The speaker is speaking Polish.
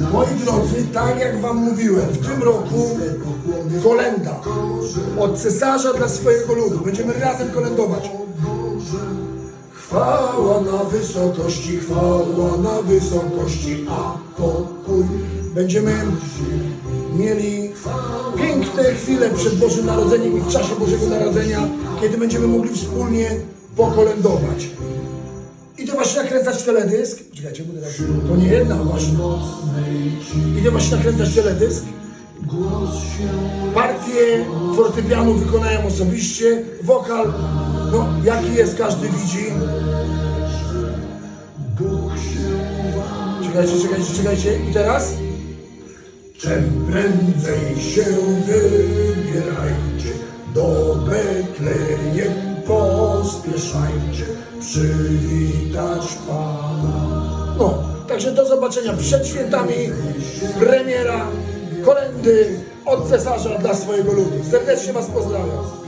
Moi drodzy, tak jak Wam mówiłem, w tym roku kolenda od cesarza dla swojego ludu. Będziemy razem kolendować. Chwała na wysokości, chwała na wysokości, a pokój. Będziemy mieli piękne chwile przed Bożym Narodzeniem i w czasie Bożego Narodzenia, kiedy będziemy mogli wspólnie pokolędować. Idę właśnie nakręcać teledysk. Czekajcie, teraz to nie jedna właśnie. Idę właśnie nakręcać teledysk. Partię fortepianu wykonają osobiście. Wokal, no jaki jest, każdy widzi. Czekajcie, czekajcie, czekajcie. I teraz? Czym prędzej się wybierajcie, do Betlejem pospieszajcie, przywitać Pana. No, także do zobaczenia przed świętami, premiera, kolendy od cesarza dla swojego ludu. Serdecznie Was pozdrawiam.